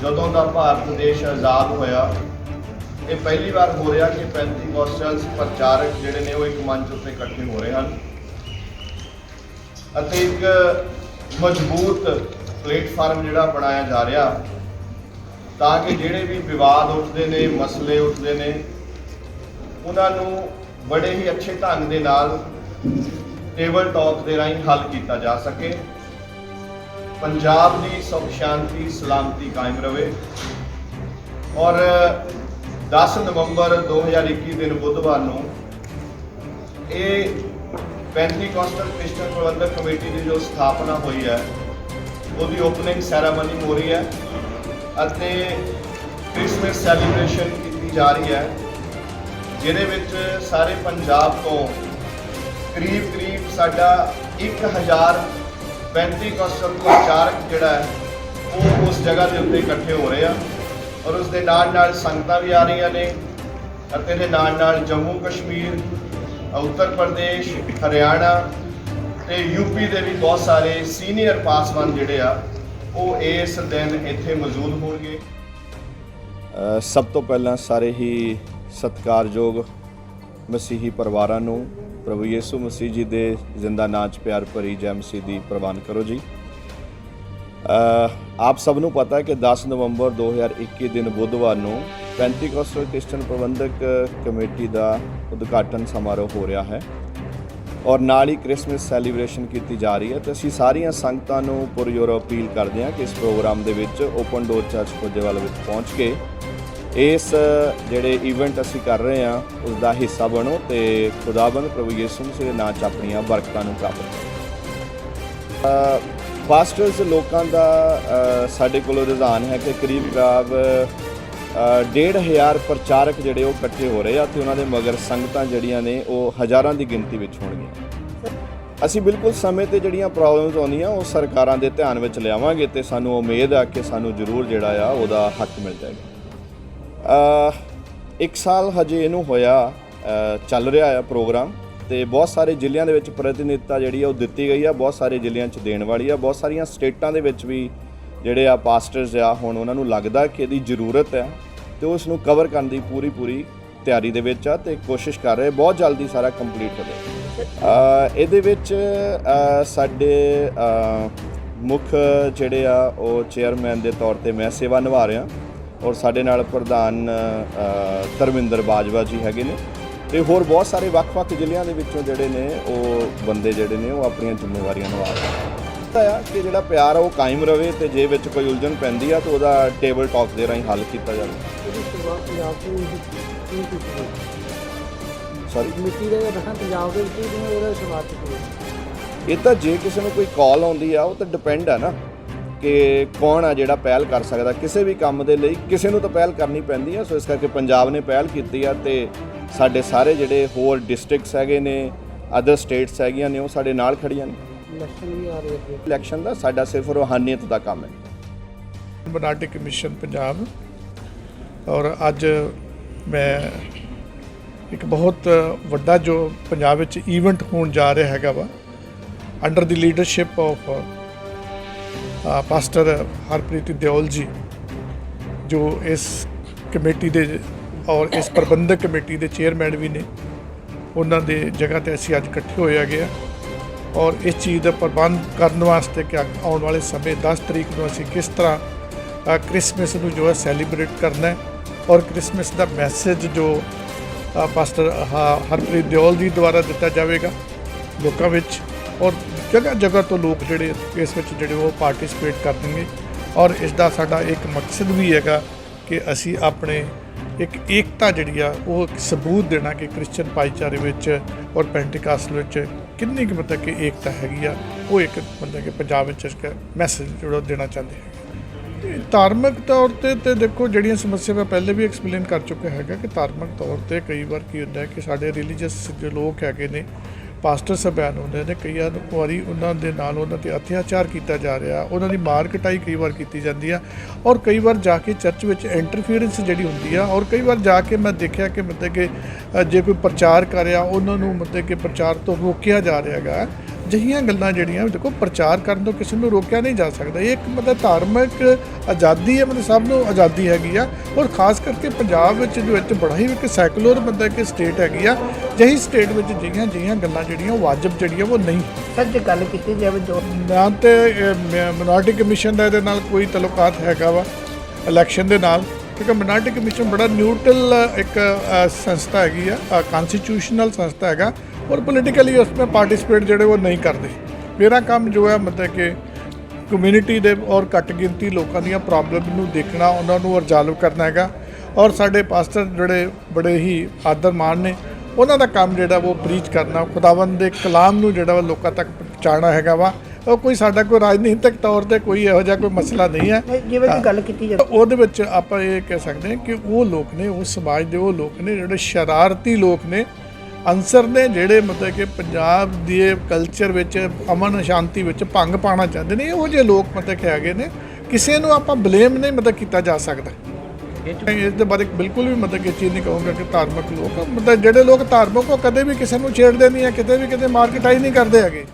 ਜਦੋਂ ਦਾ ਭਾਰਤ ਦੇਸ਼ ਆਜ਼ਾਦ ਹੋਇਆ, ਇਹ ਪਹਿਲੀ ਵਾਰ ਹੋ ਰਿਹਾ ਕਿ ਪੈਂਤੀਕੋਸਟਲਸ ਪ੍ਰਚਾਰਕ ਜਿਹੜੇ ਨੇ ਉਹ ਇੱਕ ਮੰਚ ਉੱਤੇ ਇਕੱਠੇ ਹੋ ਰਹੇ ਹਨ। ਅਤੇ ਇੱਕ ਮਜ਼ਬੂਤ ਪਲੇਟਫਾਰਮ ਜਿਹੜਾ ਬਣਾਇਆ ਜਾ ਰਿਹਾ, ਤਾਂ ਕਿ ਜਿਹੜੇ ਵੀ ਵਿਵਾਦ ਉੱਠਦੇ ਨੇ, ਮਸਲੇ ਉੱਠਦੇ ਨੇ, ਉਹਨਾਂ ਨੂੰ ਬੜੇ ਹੀ ਅੱਛੇ ਢੰਗ ਦੇ ਨਾਲ ਟੇਬਲ ਟਾਕ ਦੇ ਰਾਹੀਂ ਹੱਲ ਕੀਤਾ ਜਾ ਸਕੇ। ਪੰਜਾਬ ਦੀ ਸੁਖ, ਸ਼ਾਂਤੀ, ਸਲਾਮਤੀ ਕਾਇਮ ਰਵੇ। ਔਰ 10 ਨਵੰਬਰ 2021 ਦਿਨ ਬੁੱਧਵਾਰ ਨੂੰ ਇਹ ਪੈਂਟੀਕੋਸਟਲ ਕ੍ਰਿਸਚੀਅਨ ਪ੍ਰਬੰਧਕ ਕਮੇਟੀ ਦੀ ਜੋ ਸਥਾਪਨਾ ਹੋਈ ਹੈ, ਉਹਦੀ ਓਪਨਿੰਗ ਸੈਰਾਮਨੀ ਹੋ ਰਹੀ ਹੈ ਅਤੇ ਕ੍ਰਿਸਮਸ ਸੈਲੀਬ੍ਰੇਸ਼ਨ ਕੀਤੀ ਜਾ ਰਹੀ ਹੈ, ਜਿਹਦੇ ਵਿੱਚ ਸਾਰੇ ਪੰਜਾਬ ਤੋਂ ਕਰੀਬ ਕਰੀਬ ਸਾਡਾ 1000 ਪੈਂਟੀਕੋਸਟਲ ਪ੍ਰਚਾਰਕ ਜਿਹੜਾ ਹੈ, ਉਹ ਉਸ ਜਗ੍ਹਾ ਦੇ ਉੱਤੇ ਇਕੱਠੇ ਹੋ ਰਹੇ ਆ ਔਰ ਉਸ ਦੇ ਨਾਲ ਨਾਲ ਸੰਗਤਾਂ ਵੀ ਆ ਰਹੀਆਂ ਨੇ ਅਤੇ ਇਹਦੇ ਨਾਲ ਨਾਲ ਜੰਮੂ ਕਸ਼ਮੀਰ, ਉੱਤਰ ਪ੍ਰਦੇਸ਼, ਹਰਿਆਣਾ ਤੇ ਯੂਪੀ ਦੇ ਵੀ ਬਹੁਤ ਸਾਰੇ ਸੀਨੀਅਰ ਪਾਸਵਾਨ ਜਿਹੜੇ ਆ, ਉਹ ਇਸ ਦਿਨ ਇੱਥੇ ਮੌਜੂਦ ਹੋਣਗੇ। ਸਭ ਤੋਂ ਪਹਿਲਾਂ ਸਾਰੇ ਹੀ ਸਤਿਕਾਰਯੋਗ ਮਸੀਹੀ ਪਰਿਵਾਰਾਂ ਨੂੰ ਪ੍ਰਭੂ ਯੀਸੂ ਮਸੀਹ ਜੀ ਦੇ ਜ਼ਿੰਦਾ ਨਾਚ ਪਿਆਰ ਭਰੀ ਜੈ ਮਸੀਹ ਦੀ ਪ੍ਰਵਾਨ ਕਰੋ ਜੀ। ਆਪ ਸਭ ਨੂੰ ਪਤਾ ਹੈ ਕਿ 10 ਨਵੰਬਰ 2021 ਦਿਨ ਬੁੱਧਵਾਰ ਨੂੰ ਪੈਂਟੀਕੋਸਟਲ ਕ੍ਰਿਸਚੀਅਨ ਪ੍ਰਬੰਧਕ ਕਮੇਟੀ ਦਾ ਉਦਘਾਟਨ ਸਮਾਰੋਹ ਹੋ ਰਿਹਾ ਹੈ ਔਰ ਨਾਲ ਹੀ ਕ੍ਰਿਸਮਸ ਸੈਲੀਬ੍ਰੇਸ਼ਨ ਕੀਤੀ ਜਾ ਰਹੀ ਹੈ। ਤੇ ਅਸੀਂ ਸਾਰੀਆਂ ਸੰਗਤਾਂ ਨੂੰ ਪੁਰਜੋਰ ਅਪੀਲ ਕਰਦੇ ਹਾਂ ਕਿ ਇਸ ਪ੍ਰੋਗਰਾਮ ਦੇ ਵਿੱਚ ਓਪਨ ਡੋਰ ਚਰਚ ਖੋਜੇਵਾਲ ਵਿੱਚ ਪਹੁੰਚ ਕੇ ਇਸ ਜਿਹੜੇ ਇਵੈਂਟ ਅਸੀਂ ਕਰ ਰਹੇ ਹਾਂ ਉਸ ਦਾ ਹਿੱਸਾ ਬਣੋ ਤੇ ਖੁਦਾਬੰਦ ਪ੍ਰਭੂ ਯਿਸੂ ਮਸੀਹ ਦੇ ਨਾਂ 'ਚ ਆਪਣੀਆਂ ਬਰਕਤਾਂ ਨੂੰ ਪ੍ਰਾਪਤ ਕਰੋ। ਪਾਸਟਰਸ ਲੋਕਾਂ ਦਾ ਸਾਡੇ ਕੋਲ ਰੁਝਾਨ ਹੈ ਕਿ ਕਰੀਬ ਕਰਾਬ ਡੇਢ ਹਜ਼ਾਰ ਪ੍ਰਚਾਰਕ ਜਿਹੜੇ ਉਹ ਇਕੱਠੇ ਹੋ ਰਹੇ ਆ ਤੇ ਉਹਨਾਂ ਦੇ ਮਗਰ ਸੰਗਤਾਂ ਜਿਹੜੀਆਂ ਨੇ ਉਹ ਹਜ਼ਾਰਾਂ ਦੀ ਗਿਣਤੀ ਵਿੱਚ ਹੋਣਗੀਆਂ। ਅਸੀਂ ਬਿਲਕੁਲ ਸਮੇਂ ਤੇ ਜਿਹੜੀਆਂ ਪ੍ਰੋਬਲਮਸ ਆਉਂਦੀਆਂ, ਉਹ ਸਰਕਾਰਾਂ ਦੇ ਧਿਆਨ ਵਿੱਚ ਲਿਆਵਾਂਗੇ ਤੇ ਸਾਨੂੰ ਉਮੀਦ ਆ ਕਿ ਸਾਨੂੰ ਜ਼ਰੂਰ ਜਿਹੜਾ ਆ, ਉਹਦਾ ਹੱਕ ਮਿਲ ਜਾਏਗਾ। ਇੱਕ ਸਾਲ ਹਜੇ ਇਹਨੂੰ ਹੋਇਆ ਚੱਲ ਰਿਹਾ ਆ ਪ੍ਰੋਗਰਾਮ ਤੇ ਬਹੁਤ ਸਾਰੇ ਜ਼ਿਲ੍ਹਿਆਂ ਦੇ ਵਿੱਚ ਪ੍ਰਤੀਨਿਧਤਾ ਜਿਹੜੀ ਆ ਉਹ ਦਿੱਤੀ ਗਈ ਆ, ਬਹੁਤ ਸਾਰੇ ਜ਼ਿਲ੍ਹਿਆਂ 'ਚ ਦੇਣ ਵਾਲੀ ਆ, ਬਹੁਤ ਸਾਰੀਆਂ ਸਟੇਟਾਂ ਦੇ ਵਿੱਚ ਵੀ ਜਿਹੜੇ ਆ ਪਾਸਟਰਸ ਆ, ਹੁਣ ਉਹਨਾਂ ਨੂੰ ਲੱਗਦਾ ਕਿ ਇਹਦੀ ਜ਼ਰੂਰਤ ਹੈ ਤੇ ਉਸ ਨੂੰ ਕਵਰ ਕਰਨ ਦੀ ਪੂਰੀ ਪੂਰੀ ਤਿਆਰੀ ਦੇ ਵਿੱਚ ਆ ਤੇ ਕੋਸ਼ਿਸ਼ ਕਰ ਰਹੇ, ਬਹੁਤ ਜਲਦੀ ਸਾਰਾ ਕੰਪਲੀਟ ਹੋ ਜਾਏ। ਇਹਦੇ ਵਿੱਚ ਸਾਡੇ ਮੁੱਖ ਜਿਹੜੇ ਆ ਉਹ ਚੇਅਰਮੈਨ ਦੇ ਤੌਰ ਤੇ ਮੈਂ ਸੇਵਾ ਨਿਭਾ ਰਿਹਾ। ਔਰ ਸਾਡੇ ਨਾਲ ਪ੍ਰਧਾਨ ਧਰਮਿੰਦਰ ਬਾਜਵਾ ਜੀ ਹੈਗੇ ਨੇ ਤੇ ਹੋਰ ਬਹੁਤ ਸਾਰੇ ਵੱਖ-ਵੱਖ ਜ਼ਿਲ੍ਹਿਆਂ ਦੇ ਵਿੱਚੋਂ ਜਿਹੜੇ ਨੇ ਉਹ ਬੰਦੇ ਜਿਹੜੇ ਨੇ ਉਹ ਆਪਣੀਆਂ ਜ਼ਿੰਮੇਵਾਰੀਆਂ ਨਿਭਾ ਰਹੇ ਨੇ। ਆ ਕਿ ਜਿਹੜਾ ਪਿਆਰ ਆ ਉਹ ਕਾਇਮ ਰਵੇ ਤੇ ਜੇ ਵਿੱਚ ਕੋਈ ਉਲਝਣ ਪੈਂਦੀ ਆ ਤਾਂ ਉਹਦਾ ਟੇਬਲ ਟਾਕ ਦੇ ਰਾਹੀਂ ਹੱਲ ਕੀਤਾ ਜਾਵੇ। ਸੌਰੀ ਮਿੱਟੀ ਦੇ ਦੱਸਾਂ ਪੰਜਾਬ ਦੇ ਵਿੱਚ ਉਹਦਾ ਸ਼ੁਰੂਆਤ ਕੀਤੀ ਇਹ ਤਾਂ ਜੇ ਕਿਸੇ ਨੂੰ ਕੋਈ ਕਾਲ ਆਉਂਦੀ ਆ ਉਹ ਤਾਂ ਡਿਪੈਂਡ ਆ ਨਾ। ਕਿ ਕੌਣ ਆ ਜਿਹੜਾ ਪਹਿਲ ਕਰ ਸਕਦਾ ਕਿਸੇ ਵੀ ਕੰਮ ਦੇ ਲਈ ਕਿਸੇ ਨੂੰ ਤਾਂ ਪਹਿਲ ਕਰਨੀ ਪੈਂਦੀ ਆ ਸੋ ਇਸ ਕਰਕੇ ਪੰਜਾਬ ਨੇ ਪਹਿਲ ਕੀਤੀ ਆ ਤੇ ਸਾਡੇ ਸਾਰੇ ਜਿਹੜੇ ਹੋਰ ਡਿਸਟ੍ਰਿਕਟਸ ਹੈਗੇ ਨੇ ਅਦਰ ਸਟੇਟਸ ਹੈਗੀਆਂ ਨੇ ਉਹ ਸਾਡੇ ਨਾਲ ਖੜੀਆਂ ਨੇ। ਇਲੈਕਸ਼ਨ ਵੀ ਆ ਰਹੀ ਹੈ ਇਲੈਕਸ਼ਨ ਦਾ ਸਾਡਾ ਸਿਰਫ ਰੂਹਾਨੀਅਤ ਦਾ ਕੰਮ ਹੈ। ਮਨਾਟਿਕ ਕਮਿਸ਼ਨ ਪੰਜਾਬ। ਔਰ ਅੱਜ ਮੈਂ ਇੱਕ ਬਹੁਤ ਵੱਡਾ ਜੋ ਪੰਜਾਬ ਵਿੱਚ ਇਵੈਂਟ ਹੋਣ ਜਾ ਰਿਹਾ ਹੈਗਾ ਵਾ under the leadership of pastor Harpreet Deol ji ਜੋ ਇਸ ਕਮੇਟੀ ਦੇ ਔਰ ਇਸ ਪ੍ਰਬੰਧਕ ਕਮੇਟੀ ਦੇ ਚੇਅਰਮੈਨ ਵੀ ਨੇ ਉਹਨਾਂ ਦੇ ਜਗ੍ਹਾ ਤੇ ਅਸੀਂ ਅੱਜ ਇਕੱਠੇ ਹੋਏ ਹੈਗੇ ਆ। ਔਰ ਇਸ ਚੀਜ਼ ਦਾ ਪ੍ਰਬੰਧ ਕਰਨ ਵਾਸਤੇ ਕਿ ਆਉਣ ਵਾਲੇ ਸਮੇਂ 10 ਤਰੀਕ ਨੂੰ ਅਸੀਂ ਕਿਸ ਤਰ੍ਹਾਂ ਅ, ਕ੍ਰਿਸਮਸ ਨੂੰ ਜੋ ਹੈ ਸੈਲੀਬ੍ਰੇਟ ਕਰਨਾ ਹੈ। ਔਰ ਕ੍ਰਿਸਮਸ ਦਾ ਮੈਸੇਜ ਜੋ ਪਾਸਟਰ ਹ- ਹਰਪ੍ਰੀਤ ਦਿਓਲ ਜੀ ਦੁਆਰਾ ਦਿੱਤਾ ਜਾਵੇਗਾ ਲੋਕਾਂ ਵਿੱਚ। ਔਰ ਜਗ੍ਹਾ ਜਗ੍ਹਾ ਤੋਂ ਲੋਕ ਜਿਹੜੇ ਇਸ ਵਿੱਚ ਜਿਹੜੇ ਉਹ ਪਾਰਟਿਸਿਪੇਟ ਕਰਨਗੇ ਔਰ ਇਸ ਦਾ ਸਾਡਾ ਇੱਕ ਮਕਸਦ ਵੀ ਹੈਗਾ ਕਿ ਅਸੀਂ ਆਪਣੇ ਇੱਕ ਏਕਤਾ ਜਿਹੜੀ ਆ, ਉਹ ਇੱਕ ਸਬੂਤ ਦੇਣਾ ਕਿ ਕ੍ਰਿਸਚੀਅਨ ਭਾਈਚਾਰੇ ਵਿੱਚ ਔਰ ਪੈਂਟੀਕਾਸਟ ਵਿੱਚ ਕਿੰਨੀ ਕੁ ਮਤਲਬ ਕਿ ਏਕਤਾ ਹੈਗੀ ਆ, ਉਹ ਇੱਕ ਮਤਲਬ ਕਿ ਪੰਜਾਬ ਵਿੱਚ ਇੱਕ ਮੈਸੇਜ ਜਿਹੜਾ ਦੇਣਾ ਚਾਹੁੰਦੇ ਹੈਗੇ। ਧਾਰਮਿਕ ਤੌਰ ਤੇ ਤੇ ਦੇਖੋ ਜਿਹੜੀਆਂ ਸਮੱਸਿਆਵਾਂ ਪਹਿਲੇ ਵੀ ਐਕਸਪਲੇਨ ਕਰ ਚੁੱਕਾ ਹੈਗਾ ਕਿ ਧਾਰਮਿਕ ਤੌਰ ਤੇ ਕਈ ਵਾਰ ਕੀ ਹੁੰਦਾ ਹੈ ਕਿ ਸਾਡੇ ਰਿਲੀਜੀਅਸ ਜੋ ਲੋਕ ਹੈਗੇ ਨੇ ਪਾਸਟਰ ਸਭਿਆਨ ਹੁੰਦੇ ਨੇ, ਕਈਆਂ ਨੂੰ ਵਾਰੀ ਉਹਨਾਂ ਦੇ ਨਾਲ ਉਹਨਾਂ ਤੇ ਅਤਿਆਚਾਰ ਕੀਤਾ ਜਾ ਰਿਹਾ, ਉਹਨਾਂ ਦੀ ਮਾਰ ਕਟਾਈ ਕਈ ਵਾਰ ਕੀਤੀ ਜਾਂਦੀ ਆ, ਔਰ ਕਈ ਵਾਰ ਜਾ ਕੇ ਚਰਚ ਵਿੱਚ ਇੰਟਰਫੀਰੈਂਸ ਜਿਹੜੀ ਹੁੰਦੀ ਆ, ਔਰ ਕਈ ਵਾਰ ਜਾ ਕੇ ਮੈਂ ਦੇਖਿਆ ਕਿ ਮਤਲਬ ਕਿ ਜੇ ਕੋਈ ਪ੍ਰਚਾਰ ਕਰ ਰਿਹਾ ਉਹਨਾਂ ਨੂੰ ਮਤਲਬ ਕਿ ਪ੍ਰਚਾਰ ਤੋਂ ਰੋਕਿਆ ਜਾ ਰਿਹਾ ਹੈਗਾ ਜਹੀਆਂ ਗੱਲਾਂ ਜਿਹੜੀਆਂ ਦੇਖੋ ਪ੍ਰਚਾਰ ਕਰਨ ਤੋਂ ਕਿਸੇ ਨੂੰ ਰੋਕਿਆ ਨਹੀਂ ਜਾ ਸਕਦਾ। ਇਹ ਇੱਕ ਮਤਲਬ ਧਾਰਮਿਕ ਆਜ਼ਾਦੀ ਹੈ ਮਤਲਬ ਸਭ ਨੂੰ ਆਜ਼ਾਦੀ ਹੈਗੀ ਆ। ਔਰ ਖਾਸ ਕਰਕੇ ਪੰਜਾਬ ਵਿੱਚ ਜੋ ਵਿੱਚ ਬੜਾ ਹੀ ਇੱਕ ਸੈਕੂਲਰ ਮਤਲਬ ਕਿ ਸਟੇਟ ਹੈਗੀ ਆ ਜਹੀ ਸਟੇਟ ਵਿੱਚ ਜਿਹੀਆਂ ਜਿਹੀਆਂ ਗੱਲਾਂ ਜਿਹੜੀਆਂ ਉਹ ਵਾਜਬ ਜਿਹੜੀਆਂ ਉਹ ਨਹੀਂ। ਜੇ ਗੱਲ ਕੀਤੀ ਜਾਵੇ ਜੋ ਨਾ ਤੇ ਮਿਨੋਰਟੀ ਕਮਿਸ਼ਨ ਦਾ ਇਹਦੇ ਨਾਲ ਕੋਈ ਤਲੁਕਾਤ ਹੈਗਾ ਵਾ ਇਲੈਕਸ਼ਨ ਦੇ ਨਾਲ। ਕਿਉਂਕਿ ਮਿਨੋਰਟੀ ਕਮਿਸ਼ਨ ਬੜਾ ਨਿਊਟਰਲ ਇੱਕ ਸੰਸਥਾ ਹੈਗੀ ਆ ਕਨਸਟੀਟਿਊਸ਼ਨਲ ਸੰਸਥਾ ਹੈਗਾ। ਔਰ ਪੋਲੀਟੀਕਲੀ ਉਸ ਵਿੱਚ ਪਾਰਟਿਸਿਪੇਟ ਜਿਹੜੇ ਉਹ ਨਹੀਂ ਕਰਦੇ। ਮੇਰਾ ਕੰਮ ਜੋ ਹੈ ਮਤਲਬ ਕਿ ਕਮਿਊਨਿਟੀ ਦੇ ਔਰ ਘੱਟ ਗਿਣਤੀ ਲੋਕਾਂ ਦੀਆਂ ਪ੍ਰੋਬਲਮ ਨੂੰ ਦੇਖਣਾ ਉਹਨਾਂ ਨੂੰ ਰਿਜ਼ਾਲਵ ਕਰਨਾ ਹੈਗਾ। ਔਰ ਸਾਡੇ ਪਾਸਟਰ ਜਿਹੜੇ ਬੜੇ ਹੀ ਆਦਰ ਮਾਣ ਨੇ ਉਹਨਾਂ ਦਾ ਕੰਮ ਜਿਹੜਾ ਉਹ ਪ੍ਰੀਚ ਕਰਨਾ ਖੁਦਾਵੰਦ ਦੇ ਕਲਾਮ ਨੂੰ ਜਿਹੜਾ ਵਾ ਲੋਕਾਂ ਤੱਕ ਪਹੁੰਚਾਉਣਾ ਹੈਗਾ ਵਾ। ਉਹ ਕੋਈ ਸਾਡਾ ਕੋਈ ਰਾਜਨੀਤਿਕ ਤੌਰ ਤੇ ਕੋਈ ਇਹੋ ਜਿਹਾ ਕੋਈ ਮਸਲਾ ਨਹੀਂ ਹੈ। ਜਿਵੇਂ ਕਿ ਗੱਲ ਕੀਤੀ ਜਾਵੇ। ਉਹਦੇ ਵਿੱਚ ਆਪਾਂ ਇਹ ਕਹਿ ਸਕਦੇ ਹਾਂ ਕਿ ਉਹ ਲੋਕ ਨੇ ਉਹ ਸਮਾਜ ਦੇ ਉਹ ਲੋਕ ਨੇ ਜਿਹੜੇ ਸ਼ਰਾਰਤੀ ਲੋਕ ਨੇ ਅਨਸਰ ਨੇ ਜਿਹੜੇ ਮਤਲਬ ਕਿ ਪੰਜਾਬ ਦੇ ਕਲਚਰ ਵਿੱਚ, ਅਮਨ ਸ਼ਾਂਤੀ ਵਿੱਚ ਭੰਗ ਪਾਉਣਾ ਚਾਹੁੰਦੇ ਨੇ, ਇਹੋ ਜਿਹੇ ਲੋਕ ਮਤਲਬ ਕਿ ਹੈਗੇ ਨੇ, ਕਿਸੇ ਨੂੰ ਆਪਾਂ ਬਲੇਮ ਨਹੀਂ ਮਤਲਬ ਕੀਤਾ ਜਾ ਸਕਦਾ। ਇਸ ਦੇ ਬਾਰੇ ਬਿਲਕੁਲ ਵੀ ਮਤਲਬ ਕਿ ਇਹ ਚੀਜ਼ ਨਹੀਂ ਕਹੂੰਗਾ ਕਿ ਧਾਰਮਿਕ ਲੋਕ, ਮਤਲਬ ਜਿਹੜੇ ਲੋਕ ਧਾਰਮਿਕ ਉਹ ਕਦੇ ਵੀ ਕਿਸੇ ਨੂੰ ਛੇੜਦੇ ਨਹੀਂ ਆ, ਕਿਤੇ ਵੀ ਕਿਤੇ ਮਾਰਕੀਟਾਈਜ਼ ਨਹੀਂ ਕਰਦੇ ਹੈਗੇ।